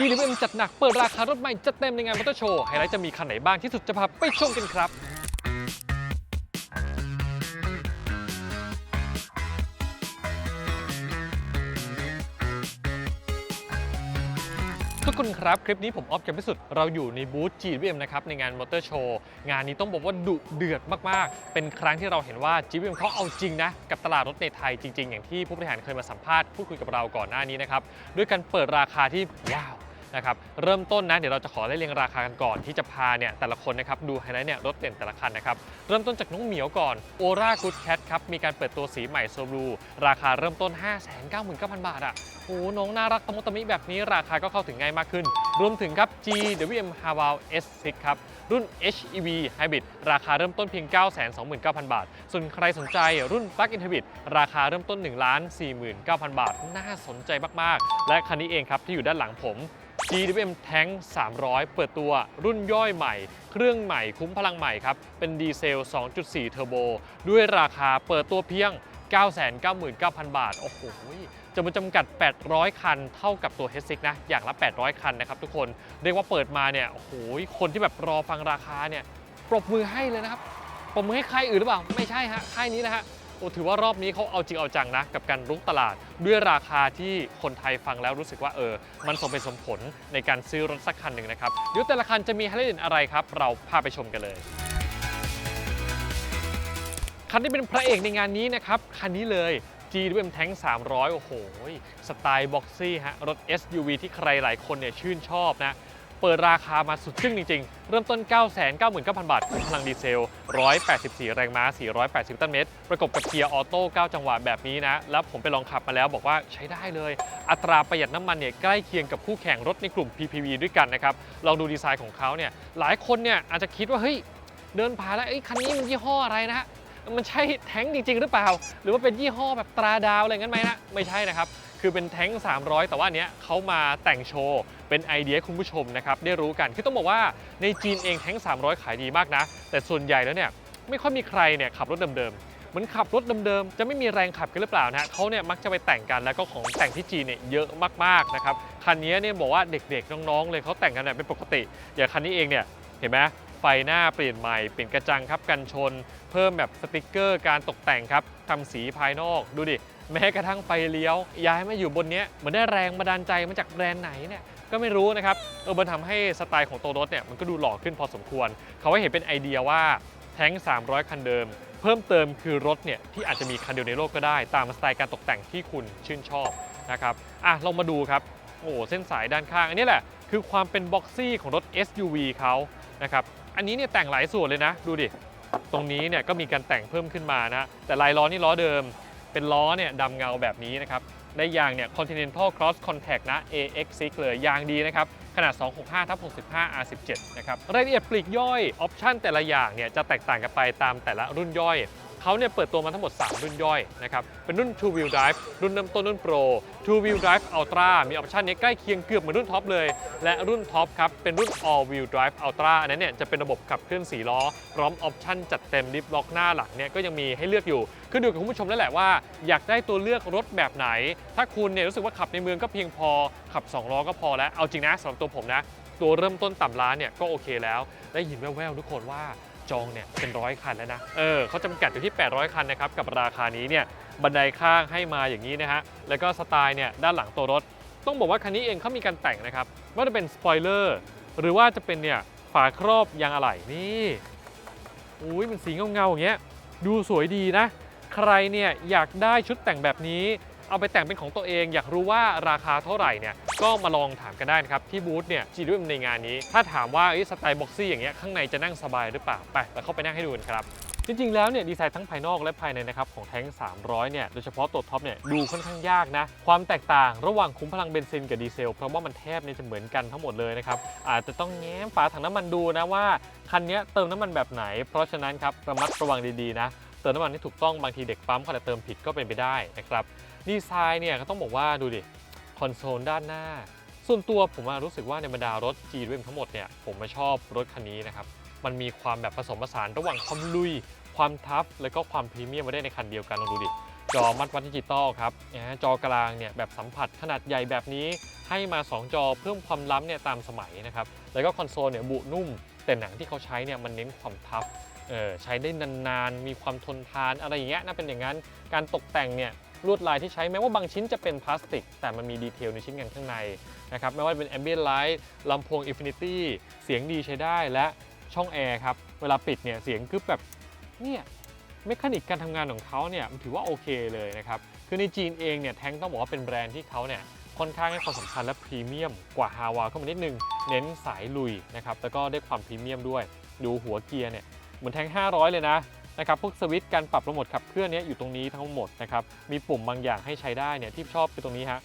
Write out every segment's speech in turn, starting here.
GWM จัดหนักเปิดราคารถใหม่จัดเต็มในงานมอเตอร์โชว์ ไฮไลท์จะมีคันไหนบ้างที่สุดจะพาไปชมกันครับทุกคนครับ คลิปนี้ผมออฟกันพิสุทธิ์เราอยู่ในบูธ GWM นะครับในงานมอเตอร์โชว์งานนี้ต้องบอกว่าดุเดือดมาก ๆ เป็นครั้งที่เราเห็นว่า GWM เขาเอาจริงนะ กับตลาดรถในไทยจริง ๆ อย่างที่ผู้บริหารเคยมาสัมภาษณ์พูดคุยกับเราก่อนหน้านี้นะครับ ด้วยการเปิดราคาที่ว้าว นะครับเริ่มต้นนะเดี๋ยวเราจะขอไล่เรียงราคากันก่อนที่จะพาเนี่ยแต่ละคนนะครับดูไฮไลท์เนี่ยรถเด่นแต่ละคันนะครับเริ่มต้นจากน้องเหมียวก่อน o r a Good Cat ครับมีการเปิดตัวสีใหม่โซบลูราคาเริ่มต้น 599,000 บาทอะโอ้น้องน่ารักตะมุตะมิแบบนี้ราคาก็เข้าถึงง่ายมากขึ้น รวมถึงครับ GWM h a v a l S6 ครับรุ่น HEV Hybrid ราคาเริ่มต้นเพียง 929,000 บาท ส่วนใครสนใจรุ่น Plug-in Hybrid ราคาเริ่มต้น 1 49,000 บาท น่าสนใจมาก ๆ และคันนี้เองครับที่อยู่ด้านหลังผม GWM Tank 300 เปิดตัวรุ่นย่อยใหม่ เครื่องใหม่คุ้มพลังใหม่ครับ เป็นดีเซล 2.4 เทอร์โบ ด้วยราคาเปิดตัวเพียง 999,000 บาท โอ้โหจะมาจำกัด 800 คัน เท่ากับตัว H6 นะ อย่างละ 800 คันนะครับทุกคน เรียกว่าเปิดมาเนี่ย โอ้โห คนที่แบบรอฟังราคาเนี่ย ปรบมือให้เลยนะครับ ปรบมือให้ใค่ายอื่นหรือเปล่า ไม่ใช่ฮะ ค่ายนี้นะฮะ โอ้ถือว่ารอบนี้เขาเอาจริงเอาจังนะ กับการรุกตลาดด้วยราคาที่คนไทยฟังแล้วรู้สึกว่าเออ มันสมเป็นสมผลในการซื้อรถสักคันหนึ่งนะครับเดี๋ยวแต่ละคันจะมีไฮไลท์เด่นอะไรครับ เราพาไปชมกันเลยคันที่เป็นพระเอกในงานนี้นะครับคันนี้เลย GWM Tank 300 โอ้โห สไตล์บ็อกซี่ฮะ รถ SUV ที่ใครหลายคนเนี่ยชื่นชอบนะ เปิดราคามาสุดจึ้งจริง ๆ เริ่มต้น 999,000 บาทพลังดีเซล 184 แรงม้า 480 ตันเมตร ประกบกับเกียร์ออโต้ 9 จังหวะแบบนี้นะ แล้วผมไปลองขับมาแล้วบอกว่าใช้ได้เลย อัตราประหยัดน้ำมันเนี่ยใกล้เคียงกับคู่แข่งรถในกลุ่ม PPV ด้วยกันนะครับ ลองดูดีไซน์ของเขาเนี่ย หลายคนเนี่ยอาจจะคิดว่าเฮ้ย เดินผ่านแล้วเอ้คันนี้มันยี่ห้ออะไรนะฮะมันใช่แท้งจริง ๆ หรือเปล่า หรือว่าเป็นยี่ห้อแบบตราดาวอะไรงั้นไหมนะ ไม่ใช่นะครับ คือเป็นแท้ง 300 แต่ว่าอันเนี้ยเขามาแต่งโชว์เป็นไอเดียให้คุณผู้ชมนะครับได้รู้กันคือต้องบอกว่าในจีนเองแท้ง 300 ขายดีมากนะ แต่ส่วนใหญ่แล้วเนี่ยไม่ค่อยมีใครเนี่ยขับรถเดิมๆเหมือนขับรถเดิมๆจะไม่มีแรงขับกันหรือเปล่านะเขาเนี่ยมักจะไปแต่งกันแล้วก็ของแต่งที่จีนเนี่ยเยอะมากๆนะครับคันนี้เนี่ยบอกว่าเด็กๆน้องๆเลยเขาแต่งกันแบบเป็นปกติอย่างคันนี้เองเนี่ยเห็นไหมไฟหน้าเปลี่ยนใหม่เปลี่ยนกระจังครับกันชน เพิ่มแบบสติกเกอร์การตกแต่งครับทำสีภายนอกดูดิ แม้กระทั่งไฟเลี้ยว ย้ายมาอยู่บนนี้เหมือนได้แรงบันดาลใจมาจากแบรนด์ไหนเนี่ยก็ไม่รู้นะครับเออมันทำให้สไตล์ของตัวรถเนี่ยมันก็ดูหล่อขึ้นพอสมควร เขาให้เห็นเป็นไอเดียว่าแท้ง 300 คันเดิม เพิ่มเติมคือรถเนี่ยที่อาจจะมีคันเดียวในโลกก็ได้ ตามสไตล์การตกแต่งที่คุณชื่นชอบนะครับอะลองมาดูครับโอ้เส้นสายด้านข้าง อันนี้แหละคือความเป็นบ็อกซี่ของรถ SUV เขานะครับอันนี้เนี่ยแต่งหลายส่วนเลยนะ ดูดิ ตรงนี้เนี่ยก็มีการแต่งเพิ่มขึ้นมานะ แต่ลายล้อนี่ล้อเดิม เป็นล้อเนี่ยดำเงาแบบนี้นะครับ ได้ยางเนี่ย Continental Cross Contact นะ AX6 เลยยางดีนะครับ ขนาด 265ทับ65 R17 นะครับ รายละเอียดปลีกย่อย ออปชั่นแต่ละอย่างเนี่ยจะแตกต่างกันไปตามแต่ละรุ่นย่อย เขาเนี่ยเปิดตัวมาทั้งหมด 3 รุ่นย่อยนะครับ เป็นรุ่น Two Wheel Drive รุ่นเริ่มต้นรุ่น Pro Two Wheel Drive Ultra มีออปชันนี้ใกล้เคียงเกือบเหมือนรุ่นท็อปเลย และรุ่นท็อปครับ เป็นรุ่น All Wheel Drive Ultra อันนั้นเนี่ยจะเป็นระบบขับเคลื่อน4ล้อ พร้อมออปชันจัดเต็มลิฟต์ล็อกหน้าหลังเนี่ยก็ยังมีให้เลือกอยู่ขึ้นอยู่กับคุณผู้ชมแล้วแหละว่า อยากได้ตัวเลือกรถแบบไหน ถ้าคุณเนี่ยรู้สึกว่าขับในเมืองก็เพียงพอขับ2ล้อก็พอแล้วเอาจริงนะสำหรับตัวผมนะตัวเริ่มต้นต่ำล้านเนี่ยก็โอเคแล้ว ได้ยินแว่วๆทุกคนว่า จองเนี่ยเป็นร้อยคันแล้วนะ เออเขาจำกัดอยู่ที่ 800 คันนะครับ กับราคานี้เนี่ยบันไดข้างให้มาอย่างนี้นะฮะ แล้วก็สไตล์เนี่ยด้านหลังตัวรถ ต้องบอกว่าคันนี้เองเขามีการแต่งนะครับว่าจะเป็นสปอยเลอร์หรือว่าจะเป็นเนี่ยฝาครอบยางอะไหล่นี่อุ้ยเป็นสีเงาๆอย่างเงี้ยดูสวยดีนะ ใครเนี่ยอยากได้ชุดแต่งแบบนี้ เอาไปแต่งเป็นของตัวเอง อยากรู้ว่าราคาเท่าไหร่เนี่ยก็มาลองถามกันได้นะครับ ที่บูธเนี่ยจีด้วยในงานนี้ ถ้าถามว่าสไตล์บ็อกซี่อย่างเงี้ยข้างในจะนั่งสบายหรือเปล่า ไปเราเข้าไปนั่งให้ดูกันครับจริงๆ แล้วเนี่ยดีไซน์ทั้งภายนอกและภายในนะครับของแท้ง 300 เนี่ยโดยเฉพาะตัวท็อปเนี่ยดูค่อนข้างยากนะ ความแตกต่างระหว่างคุ้มพลังเบนซินกับดีเซล เพราะว่ามันแทบเนี่ยจะเหมือนกันทั้งหมดเลยนะครับ อาจจะต้องแง้มฝาถังน้ำมันดูนะว่า คันเนี้ยเติมน้ำมันแบบไหน เพราะฉะนั้นครับระมัดระวังดีๆนะ เติมน้ำมันที่ถูกต้องบางทีเด็กปั๊มเขาจะเติมผิดก็เป็นไปได้นะครับดีไซน์เนี่ยก็ต้องบอกว่าดูดิคอนโซลด้านหน้า ส่วนตัวผมรู้สึกว่าในบรรดารถ g ีด้วยทั้งหมดเนี่ยผมมาชอบรถคันนี้นะครับมันมีความแบบผสมผสานระหว่างความลุย ความทัฟแล้วก็ความพรีเมียมมาได้ในคันเดียวกันลองดูดิจอมัดวัดดิจิตอลครับจอกลางเนี่ยแบบสัมผัสขนาดใหญ่แบบนี้ให้มา 2 จอเพิ่มความล้ำเนี่ยตามสมัยนะครับ แล้วก็คอนโซลเนี่ยบุนุ่ม แต่หนังที่เขาใช้เนี่ยมันเน้นความทับใช้ได้นานๆ มีความทนทานอะไรอย่างเงี้ยน่าเป็นอย่างนั้น การตกแต่งเนี่ยลวดลายที่ใช้แม้ว่าบางชิ้นจะเป็นพลาสติก แต่มันมีดีเทลในชิ้นงานข้างในนะครับไม่ว่าจะเป็น ambient light ลำโพง Infinity เสียงดีใช้ได้และช่องแอร์ครับ เวลาปิดเนี่ยเสียงกึบแบบเนี่ยเมคานิกการทำงานของเขาเนี่ยมันถือว่าโอเคเลยนะครับ คือในจีนเองเนี่ยแท้งต้องบอกว่าเป็นแบรนด์ที่เขาเนี่ย ค่อนข้างให้ความสำคัญและพรีเมียมกว่าฮาวาเข้ามานิดนึง เน้นสายลุยนะครับแล้วก็ได้ความพรีเมียมด้วย ดูหัวเกียร์เนี่ยเหมือนแทง 500 เลยนะนะครับพวกสวิตช์การปรับระบบขับเคลื่อนเนี้อยู่ตรงนี้ทั้งหมดนะครับมีปุ่มบางอย่างให้ใช้ได้เนี่ยที่ชอบคือตรงนี้ฮะ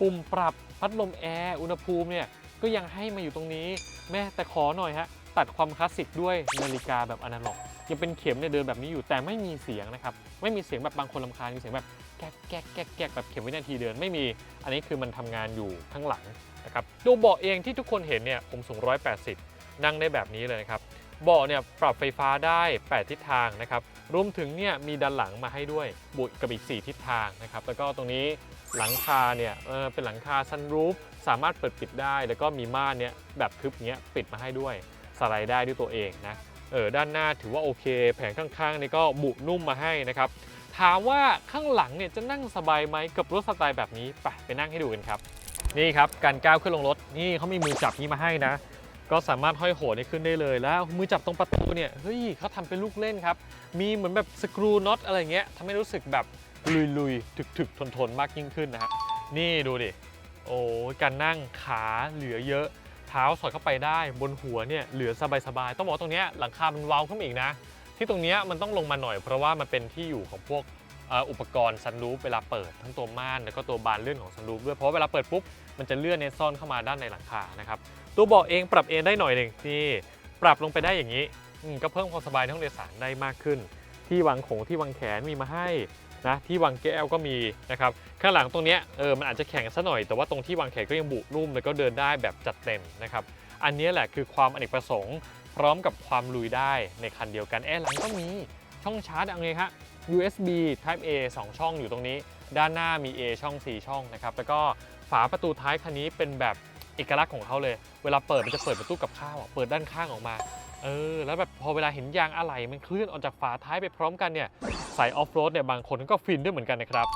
ปุ่มปรับพัดลมแอร์อุณหภูมิเนี่ยก็ยังให้มาอยู่ตรงนี้ แม่แต่ขอหน่อยฮะตัดความคลาสสิกด้วยนาฬิกาแบบอนาล็อกยังเป็นเข็มเนี่ยเดินแบบนี้อยู่แต่ไม่มีเสียงนะครับไม่มีเสียงแบบบางคนลำคาญมีเสียงแบบ แก๊กแก๊กแก๊กแก๊กแบบเข็มวินาทีเดินไม่มี อันนี้คือมันทำงานอยู่ข้างหลังนะครับตัวเบาะเองที่ทุกคนเห็นเนี่ยผมสูง 180 นั่งได้แบบนี้เลยนะครับเบาะเนี่ยปรับไฟฟ้าได้ 8 ทิศทางนะครับรวมถึงเนี่ยมีด้านหลังมาให้ด้วยบุยกับอีก 4 ทิศทางนะครับแล้วก็ตรงนี้หลังคาเนี่ยเออเป็นหลังคาซันรูฟสามารถเปิดปิดได้ แล้วก็มีม่านเนี่ยแบบทึบเนี้ยปิดมาให้ด้วยสไลด์ได้ด้วยตัวเองนะเออด้านหน้าถือว่าโอเค แผงข้างๆนี่ก็บุนุ่มมาให้นะครับ ถามว่าข้างหลังเนี่ยจะนั่งสบายไหมกับรถสไตล์แบบนี้ ไปไปนั่งให้ดูกันครับ นี่ครับการก้าวขึ้นลงรถนี่เขามีมือจับนี้มาให้นะ ก็สามารถห้อยโหนขึ้นได้เลยแล้วมือจับตรงประตูเนี่ยเฮ้ยเขาทำเป็นลูกเล่นครับ มีเหมือนแบบสกรูน็อตอะไรเงี้ยทำให้รู้สึกแบบลุยๆถึกๆทนๆมากยิ่งขึ้นนะฮะนี่ดูดิโอ้การนั่งขาเหลือเยอะเท้าสอดเข้าไปได้บนหัวเนี่ยเหลือสบายๆต้องบอกตรงเนี้ยหลังคามันว้าขึ้นมอีกนะ ที่ตรงนี้มันต้องลงมาหน่อย เพราะว่ามันเป็นที่อยู่ของพวกอุปกรณ์ซันรูฟเวลาเปิดทั้งตัวม่านแล้วก็ตัวบานเลื่อนของซันรูฟด้วยเพราะเวลาเปิดปุ๊บมันจะเลื่อนเนี่ยซ่อนเข้ามาด้านในหลังคานะครับตัวเบาะเองปรับเอนได้หน่อยหนึ่งนี่ปรับลงไปได้อย่างนี้อืมก็เพิ่มความสบายในห้องโดยสารได้มากขึ้น ที่วางของที่วางแขนมีมาให้นะที่วางแก้วก็มีนะครับข้างหลังตรงนี้เออมันอาจจะแข็งซะหน่อยแต่ว่าตรงที่วางแขนก็ยังบุนุ่มแล้วก็เดินได้แบบจัดเต็มนะครับ อันนี้แหละคือความอเนกประสงค์ พร้อมกับความลุยได้ในคันเดียวกันแอร์หลังก็มีช่องชาร์จเอาไงฮะ USB Type A 2 ช่องอยู่ตรงนี้ ด้านหน้ามี A ช่อง 4 ช่องนะครับแล้วก็ฝาประตูท้ายคันนี้เป็นแบบเอกลักษณ์ของเขาเลย เวลาเปิดมันจะเปิดประตูกับข้าวเปิดด้านข้างออกมาเออแล้วแบบพอเวลาเห็นยางอะไหล่มันเคลื่อนออกจากฝาท้ายไปพร้อมกันเนี่ยสายออฟโรดเนี่ยบางคนก็ฟินด้วยเหมือนกันนะครับ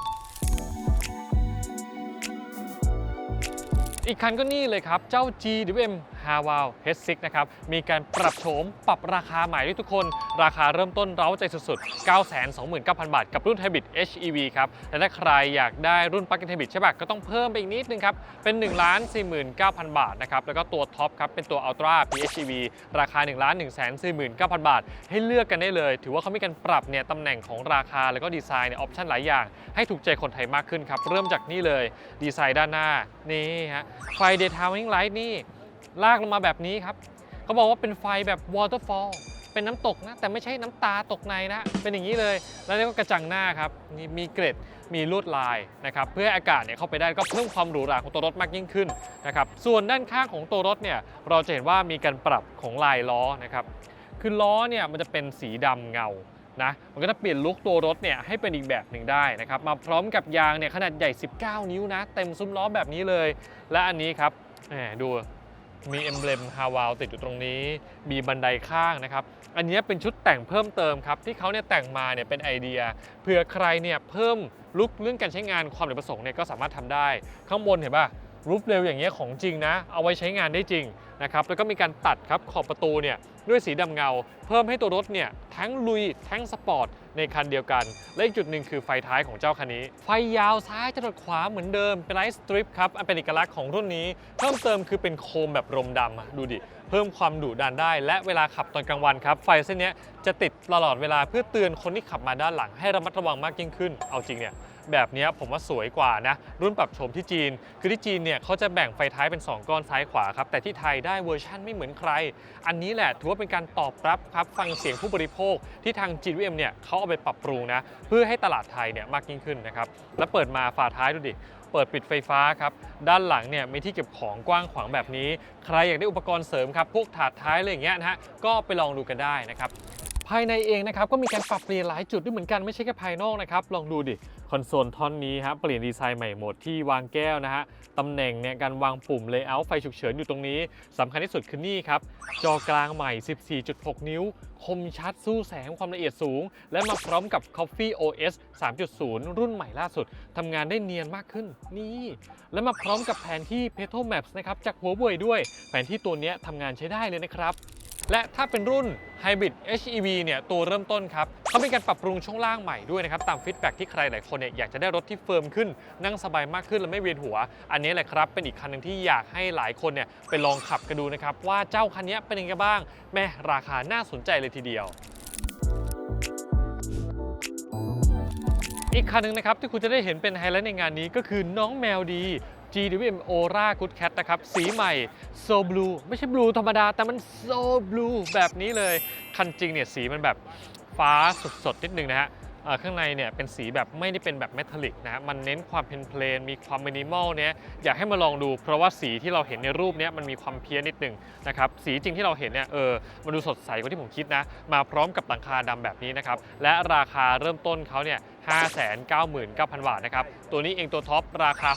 อีกคันก็นี่เลยครับ เจ้า GWM h a w a l H6 นะครับ มีการปรับโฉมปรับราคาใหม่ด้วยทุกคน ราคาเริ่มต้นเร้าใจสุดๆ 929,000 บาท กับรุ่น Hybrid HEV ครับ และถ้าใครอยากได้รุ่น Plug-in Hybrid ใช่ปะก็ต้องเพิ่มไปอีกนิดนึงครับ เป็น 1 49,000 บาทนะครับ แล้วก็ตัวท็อปครับ เป็นตัว Ultra PHEV ราคา 1 1 49,000 บาท ให้เลือกกันได้เลย ถือว่าเขามีการปรับเนี่ยตำแหน่งของราคาแล้วก็ดีไซน์เนี่ยออปชั่นหลายอย่าง ให้ถูกใจคนไทยมากขึ้นครับเริ่มจากนี่เลยดีไซน์ด้านหน้านี่ฮะไฟ Daytime Running Light นี่ ลากลงมาแบบนี้ครับเขาบอกว่าเป็นไฟแบบ waterfall เป็นน้ำตกนะ แต่ไม่ใช่น้ำตาตกในนะ เป็นอย่างนี้เลย แล้วนี่ก็กระจังหน้าครับนี่มีเกร็ดมีลวดลายนะครับเพื่อให้อากาศเนี่ยเข้าไปได้ก็เพิ่มความหรูหราของตัวรถมากยิ่งขึ้นนะครับส่วนด้านข้างของตัวรถเนี่ยเราจะเห็นว่ามีการปรับของลายล้อนะครับคือล้อเนี่ยมันจะเป็นสีดำเงานะมันก็จะเปลี่ยนลุคตัวรถเนี่ยให้เป็นอีกแบบหนึ่งได้นะครับมาพร้อมกับยางเนี่ยขนาดใหญ่ 19 นิ้วนะ เต็มซุ้มล้อแบบนี้เลย และอันนี้ครับดู มีเอมเบลมฮาวาลติดอยู่ตรงนี้ มีบันไดข้างนะครับ อันนี้เป็นชุดแต่งเพิ่มเติมครับ ที่เขาเนี่ยแต่งมาเนี่ยเป็นไอเดียเผื่อใครเนี่ยเพิ่มลุกเรื่องการใช้งานความเหลือประสงค์เนี่ยก็สามารถทำได้ ข้างบนเห็นป่ะรูฟเร็วอย่างเงี้ยของจริงนะ เอาไว้ใช้งานได้จริง นะครับแล้วก็มีการตัดครับขอบประตูเนี่ยด้วยสีดำเงา เพิ่มให้ตัวรถเนี่ยทั้งลุยทั้งสปอร์ตในคันเดียวกัน และอีกจุดหนึ่งคือไฟท้ายของเจ้าคันนี้ ไฟยาวซ้ายจรดขวาเหมือนเดิมเป็นไลท์สตริปครับอันเป็นเอกลักษณ์ของรุ่นนี้ เพิ่มเติมคือเป็นโคมแบบรมดำดูดิ เพิ่มความดุดันได้ และเวลาขับตอนกลางวันครับ ไฟเส้นนี้จะติดตลอดเวลาเพื่อเตือนคนที่ขับมาด้านหลัง ให้ระมัดระวังมากยิ่งขึ้น เอาจริงเนี่ย แบบนี้ผมว่าสวยกว่านะ รุ่นปรับโฉมที่จีน คือที่จีนเนี่ยเขาจะแบ่งไฟท้ายเป็น 2 ก้อนซ้ายขวาครับ แต่ที่ไทยได้เวอร์ชั่นไม่เหมือนใคร อันนี้แหละถือว่าเป็นการตอบรับครับฟังเสียงผู้บริโภคที่ทาง GWM เนี่ยเขาเอาไปปรับปรุงนะเพื่อให้ตลาดไทยเนี่ยมากยิ่งขึ้นนะครับแล้วเปิดมาฝาท้ายดูดิเปิดปิดไฟฟ้าครับด้านหลังเนี่ยมีที่เก็บของกว้างขวางแบบนี้ ใครอยากได้อุปกรณ์เสริมครับพวกถาดท้ายอะไรอย่างเงี้ยนะฮะก็ไปลองดูกันได้นะครับภายในเองนะครับก็มีการปรับเปลี่ยนหลายจุดด้วยเหมือนกันไม่ใช่แค่ภายนอกนะครับลองดูดิ คอนโซลท่อนนี้ฮะเปลี่ยนดีไซน์ใหม่หมดที่วางแก้วนะฮะตำแหน่งเนี่ยการวางปุ่มเลเยอร์ไฟฉุกเฉินอยู่ตรงนี้สำคัญที่สุดคือนี่ครับ จอกลางใหม่ 14.6 นิ้ว คมชัดสู้แสงความละเอียดสูง และมาพร้อมกับ Coffee OS 3.0 รุ่นใหม่ล่าสุดทำงานได้เนียนมากขึ้นนี่ และมาพร้อมกับแผนที่ p e t o Maps นะครับจากหัวเว่ยด้วย แผนที่ตัวนี้ทำงานใช้ได้เลยนะครับ และถ้าเป็นรุ่น Hybrid HEV เนี่ยตัวเริ่มต้นครับเขามีการปรับปรุงช่วงล่างใหม่ด้วยนะครับตามฟีดแบ็กที่ใครหลายคนเนี่ยอยากจะได้รถที่เฟิร์มขึ้นนั่งสบายมากขึ้นและไม่เวียนหัว อันนี้แหละครับเป็นอีกคันหนึ่งที่อยากให้หลายคนเนี่ยไปลองขับกันดูนะครับว่าเจ้าคันนี้เป็นยังไงบ้าง แม่ราคาน่าสนใจเลยทีเดียวอีกคันหนึ่งนะครับที่คุณจะได้เห็นเป็นไฮไลท์ในงานนี้ก็คือน้องแมวดี GWM Aura Good Cat นะครับ สีใหม่ So Blue ไม่ใช่ Blue ธรรมดา แต่มัน So Blue แบบนี้เลย คันจริงเนี่ยสีมันแบบฟ้าสดๆ นิดนึงนะฮะข้างในเนี่ยเป็นสีแบบไม่ได้เป็นแบบเมทัลลิกนะฮะมันเน้นความเพนเพลนมีความมินิมอลเนี่ยอยากให้มาลองดู เพราะว่าสีที่เราเห็นในรูปเนี้ยมันมีความเพี้ยนนิดนึงนะครับสีจริงที่เราเห็นเนี่ยเออมันดูสดใสกว่าที่ผมคิดนะ มาพร้อมกับหลังคาดำแบบนี้นะครับและราคาเริ่มต้นเขาเนี่ย 599,000 บาทนะครับ ตัวนี้เองตัวท็อปราคา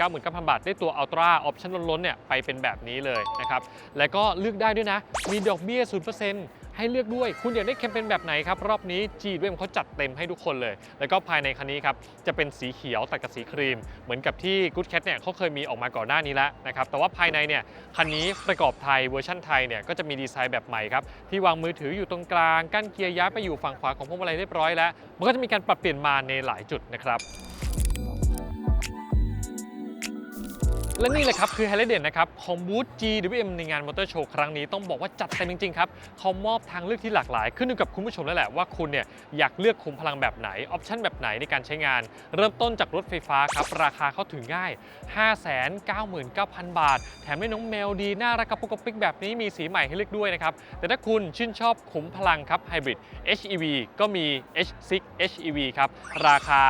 699,000 บาท ได้ตัวอัลตร้าออปชั่นล้นๆเนี่ยไปเป็นแบบนี้เลยนะครับ และก็เลือกได้ด้วยนะ มีดอกเบี้ย 0% ให้เลือกด้วย คุณอยากได้แคมเปญแบบไหนครับ รอบนี้ G ด้วยเขาจัดเต็มให้ทุกคนเลย แล้วก็ภายในคันนี้ครับ จะเป็นสีเขียวตัดกับสีครีม เหมือนกับที่ Good Cat เนี่ยเขาเคยมีออกมาก่อนหน้านี้แล้วนะครับ แต่ว่าภายในเนี่ยคันนี้ประกอบไทยเวอร์ชันไทยเนี่ยก็จะมีดีไซน์แบบใหม่ครับที่วางมือถืออยู่ตรงกลาง กั้นเกียร์ย้ายไปอยู่ฝั่งขวาของพวงมาลัยเรียบร้อยแล้ว มันก็จะมีการปรับเปลี่ยนมาในหลายจุดนะครับ และนี่แหละครับคือไฮไลท์เด่นนะครับของบูธ GWM ในงานมอเตอร์โชว์ครั้งนี้ต้องบอกว่าจัดเต็มจริงๆครับเขามอบทางเลือกที่หลากหลาย ขึ้นอยู่กับคุณผู้ชมแล้วแหละว่าคุณเนี่ยอยากเลือกคุมพลังแบบไหน ออปชั่นแบบไหนในการใช้งาน เริ่มต้นจากรถไฟฟ้าครับราคาเข้าถึงง่าย 599,000 บาท แถมได้น้องแมวดี น่ารักกระปุกกระปิกแบบนี้มีสีใหม่ให้เลือกด้วยนะครับแต่ถ้าคุณชื่นชอบขุมพลังครับ Hybrid HEV ก็มี H6 HEV ครับราคา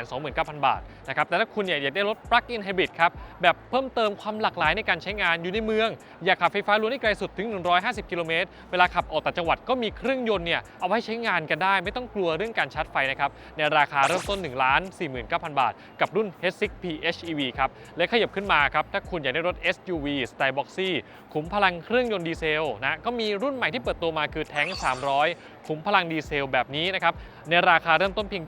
929,000 บาท นะครับแต่ถ้าคุณอยากได้รถ Plug-in Hybrid ครับ แบบเพิ่มเติมความหลากหลายในการใช้งานอยู่ในเมือง อยากขับไฟฟ้าล้วนให้ไกลสุดถึง 150 กิโลเมตร เวลาขับออกต่างจังหวัดก็มีเครื่องยนต์เนี่ยเอาไว้ใช้งานกันได้ ไม่ต้องกลัวเรื่องการชาร์จไฟนะครับในราคาเริ่มต้น 1 4 9 0 0 0 บาท กับรุ่น H6 PHEV ครับและขยับขึ้นมาครับถ้าคุณอยากได้รถ SUV สไตล์บ็อกซี่ขุมพลังเครื่องยนต์ดีเซลนะก็มีรุ่นใหม่ที่เปิดตัวมาคือแท้ง300 ขุมพลังดีเซลแบบนี้นะครับในราคาเริ่มต้นเพียง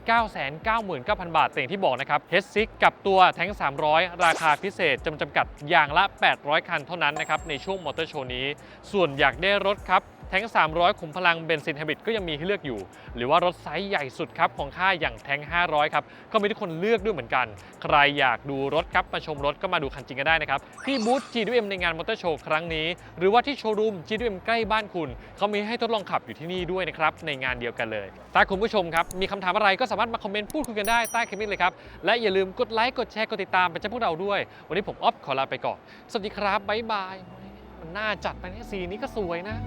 999,000 บาทแต่อย่างที่บอกนะครับ H6 กับตัวแท้ง 300 ราคาพิเศษจำจำกัดอย่างละ 800 คันเท่านั้นนะครับในช่วงมอเตอร์โชว์นี้ ส่วนอยากได้รถครับ แท้ง 300 ขุมพลังเบนซินไฮบริดก็ยังมีให้เลือกอยู่ หรือว่ารถไซส์ใหญ่สุดครับของค่ายอย่างแท้ง 500 ครับ ก็มีทุกคนเลือกด้วยเหมือนกัน ใครอยากดูรถครับ มาชมรถก็มาดูคันจริงกันได้นะครับ ที่บูธ GWM ในงานมอเตอร์โชว์ครั้งนี้ หรือว่าที่โชว์รูม GWM ใกล้บ้านคุณ เขามีให้ทดลองขับอยู่ที่นี่ด้วยนะครับ ในงานเดียวกันเลย ถ้าคุณผู้ชมครับ มีคำถามอะไรก็สามารถมาคอมเมนต์พูดคุยกันได้ใต้คลิปนี้เลยครับ และอย่าลืมกดไลค์ กดแชร์ กดติดตามเป็นเจ้าพวกเราด้วย วันนี้ผมออฟขอลาไปก่อน สวัสดีครับบ๊ายบายมันน่าจัดไปเนี่ยสีนี้ก็สวยนะ